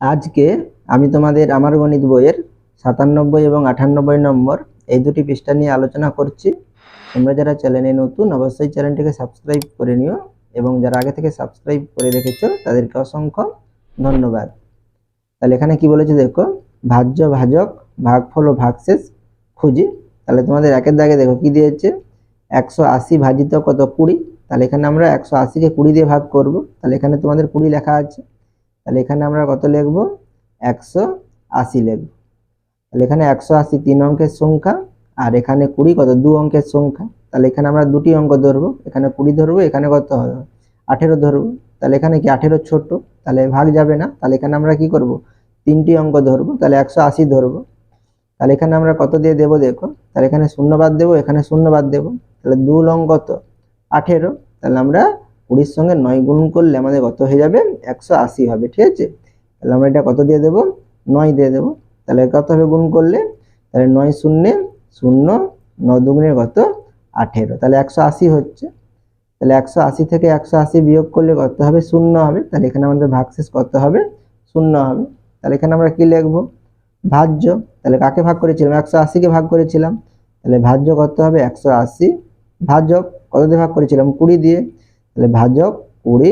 আজকে আমি তোমাদের আমার গণিত বইয়ের সাতানব্বই এবং আটানব্বই নম্বর এই দুটি পৃষ্ঠা নিয়ে আলোচনা করছি। তোমরা যারা চ্যানেলে নতুন, অবশ্যই চ্যানেলটিকে সাবস্ক্রাইব করে নিও এবং যারা আগে থেকে সাবস্ক্রাইব করে রেখেছো, তাদেরকে অসংখ্য ধন্যবাদ। তাহলে এখানে কি বলেছে দেখো? ভাজ্য ভাজক, ভাগফল ও ভাগশেষ খুঁজি। তাহলে তোমাদের একের দাগে দেখো কি দিয়েছে? একশো আশি ভাজিত কত কুড়ি? তাহলে এখানে আমরা একশো আশিকে কুড়ি দিয়ে ভাগ করব। তাহলে এখানে তোমাদের কুড়ি লেখা আছে। তাহলে এখানে আমরা কত লিখব? একশো আশি লিখব। তাহলে এখানে একশো আশি তিন অঙ্কের সংখ্যা, আর এখানে কুড়ি কত? দু অঙ্কের সংখ্যা। তাহলে এখানে আমরা দুটি অঙ্ক ধরবো। এখানে কুড়ি ধরবো, এখানে কত হবে? আঠেরো ধরবো। তাহলে এখানে কি আঠেরো ছোট? তাহলে ভাগ যাবে না। তাহলে এখানে আমরা কি করব? তিনটি অঙ্ক ধরবো। তাহলে একশো আশি ধরবো। তাহলে এখানে আমরা কত দিয়ে দেবো দেখো? তাহলে এখানে শূন্য বাদ দেবো, এখানে শূন্য বাদ দেবো। তাহলে দু লং কত? আঠেরো। তাহলে আমরা কুড়ির সঙ্গে নয় গুণ করলে আমাদের কত হয়ে যাবে? একশো আশি হবে, ঠিক আছে? তাহলে আমরা এটা কত দিয়ে দেবো? নয় দিয়ে দেবো। তাহলে কত হবে গুণ করলে? তাহলে নয় শূন্যে, শূন্য, ন দুগুণে কত? আঠেরো। তাহলে একশো আশি হচ্ছে। তাহলে একশো আশি থেকে একশো আশি বিয়োগ করলে কত হবে? শূন্য হবে। তাহলে এখানে আমাদের ভাগশেষ কত হবে? শূন্য হবে। তাহলে এখানে আমরা কি লিখব? ভাজ্য। তাহলে কাকে ভাগ করেছিলাম? একশো আশিকে ভাগ করেছিলাম। তাহলে ভাজ্য কত হবে? একশো আশি। ভাজ্য কত দিয়ে ভাগ করেছিলাম? কুড়ি দিয়ে। তাহলে ভাজক কুড়ি,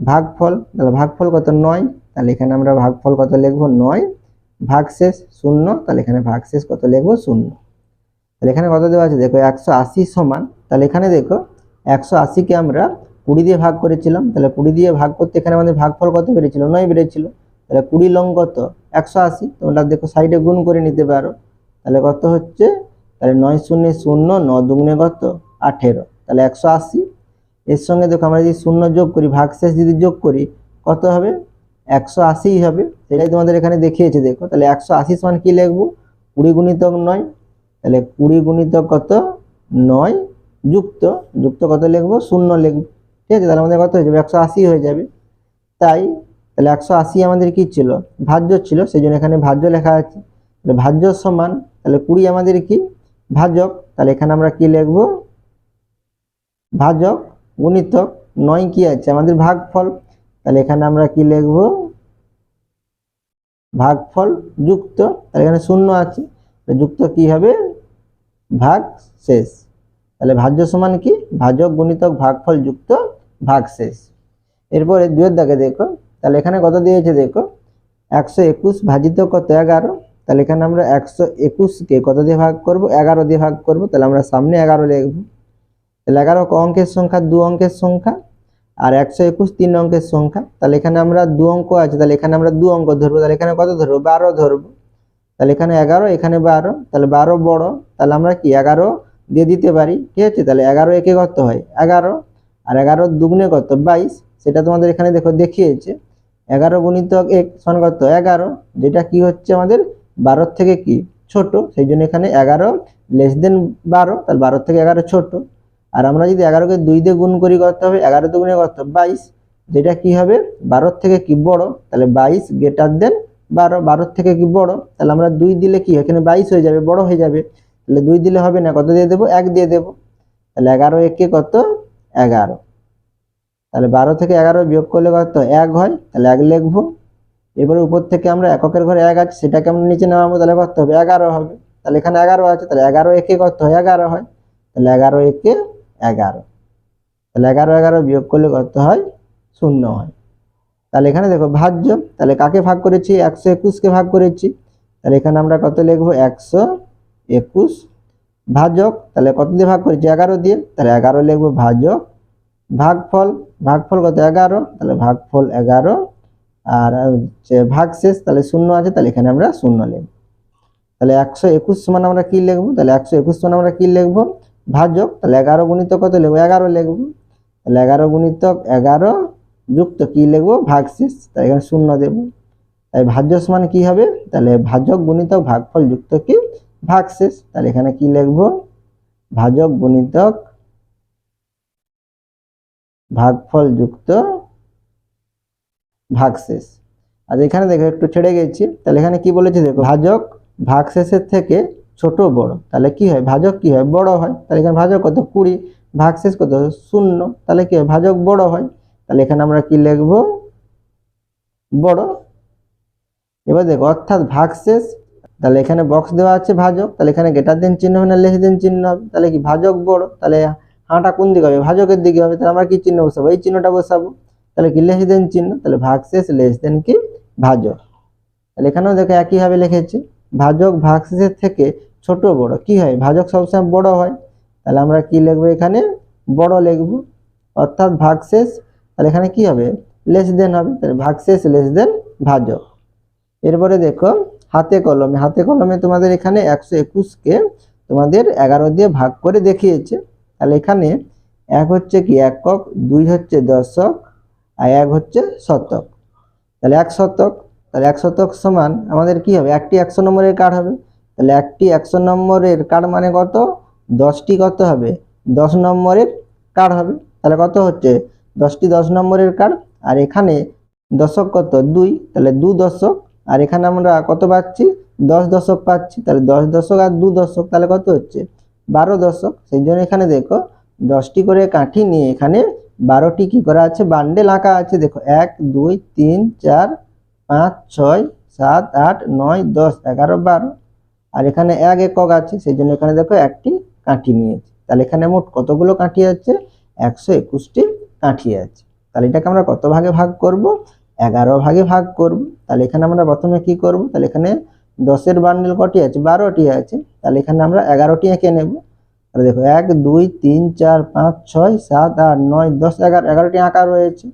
ভাগফল, তাহলে ভাগফল কত? নয়। তাহলে এখানে আমরা ভাগফল কত লিখব? নয়। ভাগশেষ শূন্য, তাহলে এখানে ভাগশেষ কত লিখব? শূন্য। তাহলে এখানে কত দেওয়া আছে? দেখো একশো আশি সমান। তাহলে এখানে দেখো একশো আশিকে আমরা কুড়ি দিয়ে ভাগ করেছিলাম। তাহলে কুড়ি দিয়ে ভাগ করতে এখানে আমাদের ভাগফল কত বেড়েছিল? নয় বেড়েছিল। তাহলে কুড়ি লং কত? একশো আশি। তোমরা দেখো সাইডে গুণ করে নিতে পারো। তাহলে কত হচ্ছে? তাহলে নয় শূন্য শূন্য, ন দুগুণে কত? আঠেরো। তাহলে একশো আশি। এর সঙ্গে দেখো আমরা যদি শূন্য যোগ করি, ভাগশেষ যদি যোগ করি, কত হবে? একশো আশিই হবে। সেটাই তোমাদের এখানে দেখিয়েছে, দেখো। তাহলে একশো আশি সমান কী লিখব? কুড়ি গুণিতক নয়। তাহলে কুড়ি গুণিতক কত? নয় যুক্ত। যুক্ত কত লিখব? শূন্য লিখব। ঠিক আছে? তাহলে আমাদের কত হয়ে যাবে? একশো আশি হয়ে যাবে। তাই, তাহলে একশো আশি আমাদের কি ছিল? ভাজ্য ছিল সেই জন্য এখানে ভাজ্য লেখা আছে। তাহলে ভাজ্য সমান, তাহলে কুড়ি আমাদের কি? ভাজক। তাহলে এখানে আমরা কি লিখব? ভাজক গুণিতক নয় কি আছে? আমাদের ভাগফল, তাহলে এখানে আমরা কি লিখব? ভাগফল যুক্ত, তাহলে এখানে শূন্য আছে। যুক্ত কি হবে? ভাগ শেষ। তাহলে ভাজ্য সমান কি? ভাজক গুণিতক ভাগফল যুক্ত ভাগ শেষ। এরপরে দুয়ের দাগে দেখো, তাহলে এখানে কত দিয়েছে দেখো? একশো একুশ ভাজিত কত? এগারো। তাহলে এখানে আমরা একশো একুশকে কত দিয়ে ভাগ করব? এগারো দিয়ে ভাগ করব। তাহলে আমরা সামনে এগারো লিখব। তাহলে এগারো অঙ্কের সংখ্যা, দু অঙ্কের সংখ্যা আর একশো একুশ, তিন অঙ্কের সংখ্যা। তাহলে এখানে আমরা দু অঙ্ক আছে, তাহলে এখানে আমরা দু অঙ্ক ধরবো, তাহলে এখানে কত ধরবো? বারো ধরবো। তাহলে এখানে এগারো, এখানে বারো, তাহলে বারো বড়, তাহলে আমরা কি এগারো দিয়ে দিতে পারি? ঠিক আছে তাহলে এগারো একে কত হয়? এগারো। আর এগারো দুগুণে কত? বাইশ। সেটা তোমাদের এখানে দেখো দেখিয়েছে। এগারো গুণিতক এক সমান কত? এগারো। যেটা কি হচ্ছে আমাদের? বারোর থেকে কি? ছোট। সেই জন্য এখানে এগারো লেস দেন বারো, তাহলে বারোর থেকে এগারো ছোট। আর আমরা যদি এগারোকে দুই দিয়ে গুণ করি করতে হবে, এগারো দুগুণে কত বাইশ। যেটা কি হবে? বারোর থেকে কি বড়? তাহলে বাইশ গ্রেটার দেন বারো বারোর থেকে কি বড়? তাহলে আমরা দুই দিলে কি? এখানে বাইশ হয়ে যাবে, বড় হয়ে যাবে। তাহলে দুই দিলে হবে না, কত দিয়ে দেবো? এক দিয়ে দেবো। তাহলে এগারো একে কত? এগারো। তাহলে বারো থেকে এগারো বিয়োগ করলে কত? এক হয়। তাহলে এক লিখব। এবারে উপর থেকে আমরা এককের ঘরে এক আছে, সেটাকে আমরা নিচে নামাবো, তাহলে কত হবে এগারো হবে। তাহলে এখানে এগারো আছে, তাহলে এগারো একে কত হয়? এগারো হয়। তাহলে এগারো একে এগারো। তাহলে এগারো এগারো বিয়োগ করলে কত হয়? শূন্য হয়। তাহলে এখানে দেখো ভাজ্য, তাহলে কাকে ভাগ করেছি? একশো একুশকে ভাগ করেছি। তাহলে এখানে আমরা কত লিখব? একশো একুশ। ভাজক, তাহলে কত দিয়ে ভাগ করেছি? এগারো দিয়ে। তাহলে এগারো লিখব ভাজক। ভাগফল ভাগফল কত? এগারো। তাহলে ভাগফল এগারো। আর হচ্ছে ভাগশেষ, তাহলে শূন্য আছে, তাহলে এখানে আমরা শূন্য লিখব। তাহলে একশো একুশ সমান আমরা কী লিখব? তাহলে একশো একুশ সমান আমরা কী লিখব? ভাজক তাহলে এগারো গুণিতক কত লিখব? এগারো লিখব। তাহলে এগারো গুণিতক এগারো যুক্ত কি লিখব? ভাগশেষ তাহলে এখানে শূন্য দেবো। তাই ভাজ্য সমান কি হবে? তাহলে ভাজক গুণিতক ভাগফল যুক্ত কি? ভাগশেষ তাহলে এখানে কি লিখব? ভাজক গুণিতক ভাগফল যুক্ত ভাগশেষ আর এখানে দেখো একটু ছেড়ে গেছি। তাহলে এখানে কি বলেছে দেখো? ভাজক ভাগশেষের থেকে ছোট বড়। তাহলে কি হয়? ভাজক কি হয়? বড় হয়। তাহলে এখানে ভাজক কত? কুড়ি। ভাগশেষ কত? শূন্য। তাহলে কি হয়? ভাজক বড় হয়। তাহলে এখানে আমরা কি লিখব? বড়। এবার দেখো, অর্থাৎ ভাগশেষ তাহলে এখানে বক্স দেওয়া আছে ভাজক। তাহলে এখানে গেটার দেন চিহ্ন হবে না লেস দেন চিহ্ন হবে? তাহলে কি ভাজক বড়? তাহলে হাঁটা কোন দিকে হবে? ভাজকের দিকে হবে। তাহলে আমরা কি চিহ্ন বসাবো? এই চিহ্নটা বসাবো। তাহলে কি লেস দেন চিহ্ন? তাহলে ভাগশেষ লেস দেন কি? ভাজক। তাহলে এখানেও দেখো একইভাবে লিখেছি। ভাজক ভাগশেষের থেকে ছোট বড়। কি হয়? ভাজক সবসময় বড় হয়। তাহলে আমরা কি লিখব এখানে? বড় লিখব। অর্থাৎ ভাগশেষ। তাহলে এখানে কি হবে? লেস দেন হবে। তাহলে ভাগশেষ লেস দেন ভাজক। এরপরে দেখো, হাতে কলমে। হাতে কলমে তোমাদের এখানে একশো একুশকে তোমাদের এগারো দিয়ে ভাগ করে দেখিয়েছে। তাহলে এখানে এক হচ্ছে কি? একক। দুই হচ্ছে দশক। আর এক হচ্ছে শতক। তাহলে এক শতক। তাহলে এক শতক সমান আমাদের কি হবে? একটি একশো নম্বরের কার্ড হবে। তাহলে একটি একশো নম্বরের কার্ড মানে কত? দশটি কত হবে? দশ নম্বরের কার্ড হবে। তাহলে কত হচ্ছে? দশটি দশ নম্বরের কার্ড। আর এখানে দশক কত? দুই। তাহলে দু দশক। আর এখানে আমরা কত পাচ্ছি? দশ দশক পাচ্ছি। তাহলে দশ দশক আর দু দশক তাহলে কত হচ্ছে? বারো দশক। সেই জন্য এখানে দেখো, দশটি করে কাঠি নিয়ে এখানে বারোটি কি করা আছে? বান্ডেল আঁকা আছে। দেখো, এক, দুই, তিন, চার পাঁচ, ছয়, সাত, আট, নয়, দশ, এগারো, বারো। আর এখানে এক একক আছে সেই জন্য এখানে দেখো একটি কাঠি নিয়েছে। তাহলে এখানে মোট কতগুলো কাঠি আছে? একশো একুশটি কাঠি আছে। তাহলে এটাকে আমরা কত ভাগে ভাগ করব? এগারো ভাগে ভাগ করব। তাহলে এখানে আমরা প্রথমে কি করব? তাহলে এখানে দশের বান্ডেল কটি আছে? বারোটি আছে। তাহলে এখানে আমরা এগারোটি এঁকে নেব। তাহলে দেখো এক, দুই, তিন, চার, পাঁচ, ছয়, সাত, আট, নয়, দশ, এগারো। এগারোটি আঁকা রয়েছে।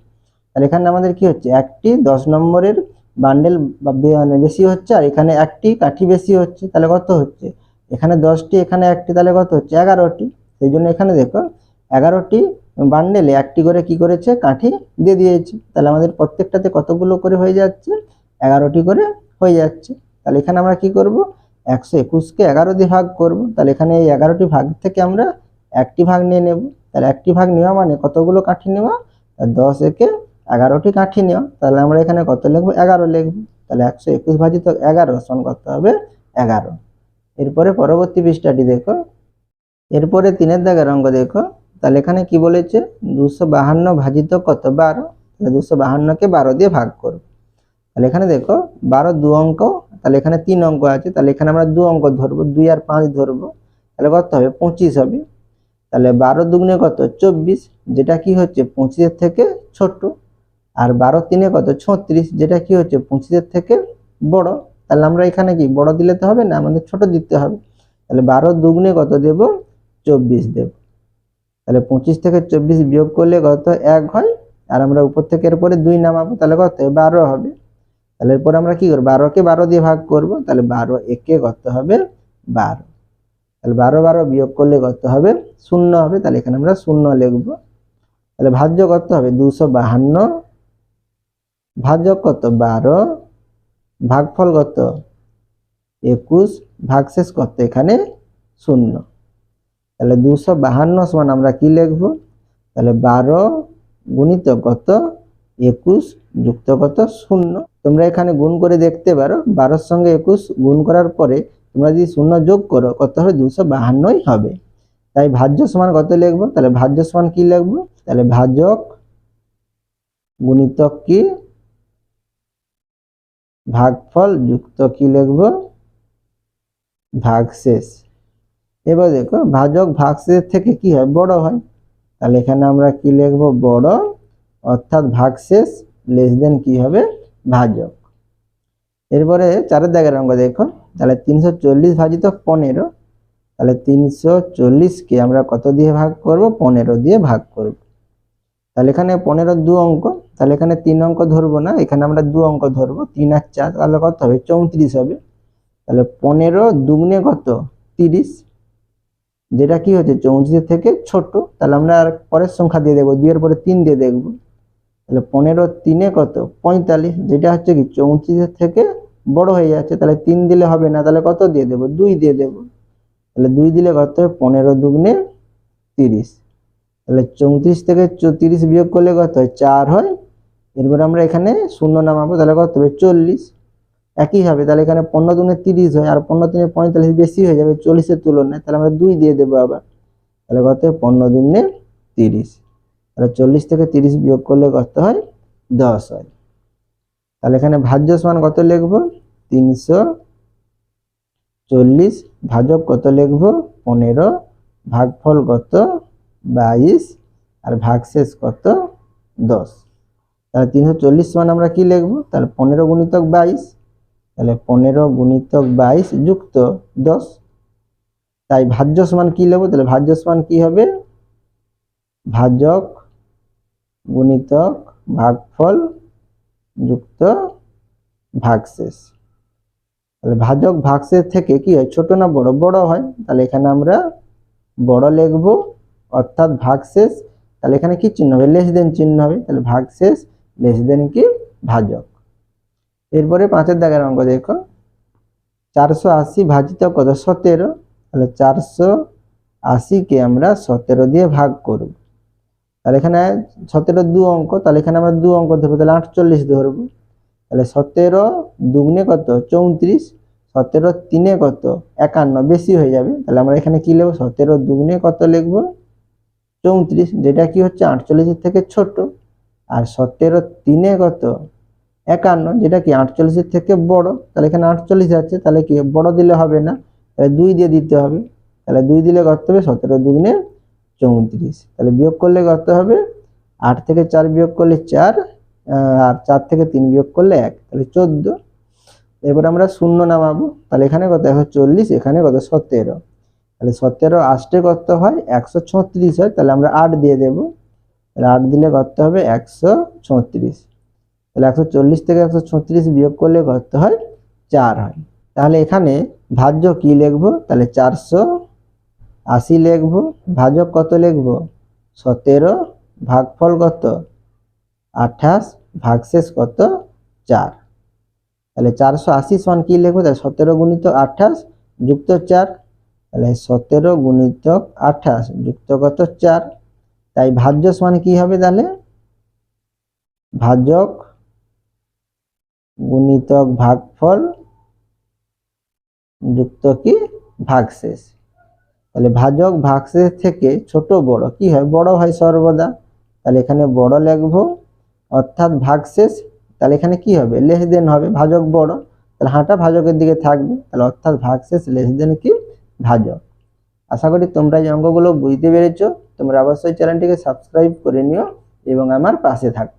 তাহলে এখানে আমাদের কি হচ্ছে? একটি দশ নম্বরের বান্ডেল মানে বেশি হচ্ছে আর এখানে একটি কাঠি বেশি হচ্ছে, তাহলে কত হচ্ছে? এখানে দশটি, এখানে একটি, তাহলে কত হচ্ছে? এগারোটি। সেই জন্য এখানে দেখো, এগারোটি বান্ডেলে একটি করে কি করেছে? কাঠি দিয়ে দিয়েছে। তাহলে আমাদের প্রত্যেকটাতে কতগুলো করে হয়ে যাচ্ছে? এগারোটি করে হয়ে যাচ্ছে। তাহলে এখানে আমরা কি করব? একশো একুশকে এগারো দিয়ে ভাগ করব। তাহলে এখানে এই এগারোটি ভাগ থেকে আমরা একটি ভাগ নিয়ে নেব। তাহলে একটি ভাগ নেওয়া মানে কতগুলো কাঠি নেওয়া? দশ একে এগারোটি কাঠি নেওয়া তাহলে আমরা এখানে কত লিখব? এগারো লিখব। তাহলে একশো একুশ ভাজিত এগারো, সমান কত হবে এগারো। এরপরে পরবর্তী পৃষ্ঠাটি দেখো। এরপরে তিনের দাগের অঙ্ক দেখো। তাহলে এখানে কি বলেছে? দুশো বাহান্ন ভাজিত কত? বারো। তাহলে দুশো বাহান্নকে বারো দিয়ে ভাগ করো। তাহলে এখানে দেখো, বারো দু অঙ্ক, তাহলে এখানে তিন অঙ্ক আছে। তাহলে এখানে আমরা দু অঙ্ক ধরবো, দুই আর পাঁচ ধরবো। তাহলে কত হবে? পঁচিশ হবে। তাহলে বারো দুগুণে কত? চব্বিশ। যেটা কি হচ্ছে? পঁচিশের থেকে ছোট। আর বারো তিনে কত? ছত্রিশ, যেটা কি হচ্ছে? পঁচিশের থেকে বড়। তাহলে আমরা এখানে কি, বড় দিলে তো হবে না, আমাদের ছোট দিতে হবে। তাহলে বারো দুগুণে কত দেব? চব্বিশ দেব। তাহলে পঁচিশ থেকে চব্বিশ বিয়োগ করলে কত? এক হয়। আর আমরা উপর থেকে এরপরে দুই নামাবো, তাহলে কত? বারো হবে। তাহলে এরপর আমরা কি করব? বারোকে বারো দিয়ে ভাগ করব, তাহলে বারো একে কত হবে? বারো। তাহলে বারো বারো বিয়োগ করলে কত হবে? শূন্য হবে। তাহলে এখানে আমরা শূন্য লিখব। তাহলে ভাজ্য কত হবে? দুশো বাহান্ন ভাজক কত বারো ভাগফল কত একুশ ভাগশেষ কত এখানে শূন্য। তাহলে দুশো বাহান্ন সমান আমরা কি লিখব? তাহলে বারো গুণিত কত একুশ যুক্ত কত শূন্য। তোমরা এখানে গুণ করে দেখতে পারো, বারোর সঙ্গে একুশ গুণ করার পরে তোমরা যদি শূন্য যোগ করো, কত হবে? দুশো বাহান্নই হবে। তাই ভাজ্য সমান কত লিখব? তাহলে ভাজ্য সমান কি লিখব? তাহলে ভাজক গুণিতক কি? ভাগফল যুক্ত কি লিখব? ভাগশেষ। এবার দেখো, ভাজক ভাগশেষ থেকে কি হয়? বড় হয়। তাহলে এখানে আমরা কি লিখব? বড়। অর্থাৎ ভাগশেষ লেস দেন কি হবে? ভাজক। এরপরে চারের দাগের অঙ্ক দেখো। তাহলে তিনশো চল্লিশ ভাজিত পনেরো। তাহলে তিনশো চল্লিশকে আমরা কত দিয়ে ভাগ করব? পনেরো দিয়ে ভাগ করব। তাহলে এখানে পনেরো দু অঙ্ক। তাহলে এখানে তিন অঙ্ক ধরবো না, এখানে আমরা দু অঙ্ক ধরবো, তিন আর চার, তাহলে কত হবে? চৌত্রিশ হবে। তাহলে পনেরো দুগুণে কত? তিরিশ। যেটা কি হচ্ছে? চৌত্রিশের থেকে ছোট। তাহলে আমরা আর পরের সংখ্যা দিয়ে দেবো দুইয়ের পরে তিন দিয়ে দেখব। তাহলে পনেরো তিনে কত? পঁয়তাল্লিশ। যেটা হচ্ছে কি? চৌত্রিশের থেকে বড় হয়ে যাচ্ছে, তাহলে তিন দিলে হবে না, তাহলে কত দিয়ে দেবো? দুই দিয়ে দেবো। তাহলে দুই দিলে কত হবে? পনেরো দুগুণে তিরিশ। তাহলে চৌত্রিশ থেকে তিরিশ বিয়োগ করলে কত হয়? চার হয়। এরপর আমরা এখানে শূন্য নামাবো তাহলে কত হবে? চল্লিশ। একই হবে, তাহলে এখানে পনেরো দুগুণে তিরিশ হয়, আর পনেরো দিনে পঁয়তাল্লিশ বেশি হয়ে যাবে চল্লিশের তুলনায়, তাহলে আমরা দুই দিয়ে দেবো আবার। তাহলে কত হয় পনেরো দুগুণে তিরিশ। তাহলে চল্লিশ থেকে তিরিশ বিয়োগ করলে কত হয়? দশ হয়। তাহলে এখানে ভাজ্য সমান কত লিখব? তিনশো চল্লিশ। ভাজক কত লিখব? পনেরো। ভাগফল কত? বাইশ। আর ভাগশেষ কত? দশ। তাহলে তিনশো চল্লিশ সমান আমরা কি লিখব? তাহলে পনেরো গুণিতক বাইশ, তাহলে পনেরো গুণিতক বাইশ যুক্ত দশ। তাই ভাজ্য সমান কি লিখব? তাহলে ভাজ্য সমান কি হবে? ভাজক গুণিতক ভাগফল যুক্ত ভাগশেষ। তাহলে ভাজক ভাগশেষ থেকে কি হয়? ছোট না বড়? বড় হয়। তাহলে এখানে আমরা বড় লিখব, অর্থাৎ ভাগশেষ। তাহলে এখানে কি চিহ্ন হবে? লেস দেন চিহ্ন হবে। তাহলে ভাগশেষ লেস দেন কি? ভাজক। এরপরে পাঁচের দাগের অঙ্ক দেখো। চারশো আশি ভাজিত কত? সতেরো। তাহলে চারশো আশিকে আমরা সতেরো দিয়ে ভাগ করব। তাহলে এখানে সতেরো দু অঙ্ক, তাহলে এখানে আমরা দু অঙ্ক ধরবো, তাহলে আটচল্লিশ ধরবো। তাহলে সতেরো দুগুণে কত? চৌত্রিশ। সতেরো তিনে কত? একান্ন। বেশি হয়ে যাবে। তাহলে আমরা এখানে কি লিখব? সতেরো দুগুণে কত লিখব? চৌত্রিশ। যেটা কি হচ্ছে? আটচল্লিশের থেকে ছোট। আর সতেরো তিনে কত? একান্ন, যেটা কি আটচল্লিশের থেকে বড়? তাহলে এখানে আটচল্লিশ আছে, তাহলে কি বড় দিলে হবে না? তাহলে দুই দিয়ে দিতে হবে। তাহলে দুই দিলে কত হবে? সতেরো দুগুণে চৌত্রিশ। তাহলে বিয়োগ করলে কত হবে? আট থেকে চার বিয়োগ করলে চার আর চার থেকে তিন বিয়োগ করলে এক, তাহলে চোদ্দ। এবার আমরা শূন্য নামাবো। তাহলে এখানে কত? একশো চল্লিশ, এখানে কত? সতেরো। তাহলে সতেরো আষ্টে কত হয়? একশো ছত্রিশ হয়। তাহলে আমরা আট দিয়ে দেবো। তাহলে আট দিলে কত হবে একশো ছত্রিশ। তাহলে একশো চল্লিশ থেকে একশো ছত্রিশ বিয়োগ করলে কত হয় চার হয়। তাহলে এখানে ভাজ্য কি লিখব? তাহলে চারশো আশি লিখব। ভাজক কত লিখব? সতেরো ভাগফল কত? আঠাশ ভাগশেষ কত? চার। তাহলে চারশো আশি সমান কি লিখব? তাহলে সতেরো গুণিত আঠাশ যুক্ত চার। তাহলে সতেরো গুণিতক আঠাশ যুক্ত কত? চার। তাই ভাজ্য সমান কি হবে তাহলে? ভাজক গুণিতক ভাগফল যুক্ত কি? ভাগশেষ। তাহলে ভাজক ভাগশেষ থেকে ছোট বড়, কি হয়? বড় হয় সর্বদা। তাহলে এখানে বড় লিখব, অর্থাৎ ভাগশেষ, তাহলে এখানে কি হবে? লেস দেন হবে, ভাজক বড়। তাহলে হাঁটা ভাজকের দিকে থাকবে, তাহলে অর্থাৎ ভাগশেষ লেস দেন কি? ভাজক। আশা করি তোমরা এই অঙ্কগুলো বুঝতে পেরেছ। তোমরা অবশ্যই চ্যানেলটিকে সাবস্ক্রাইব করে নিও এবং আমার পাশে থাকো।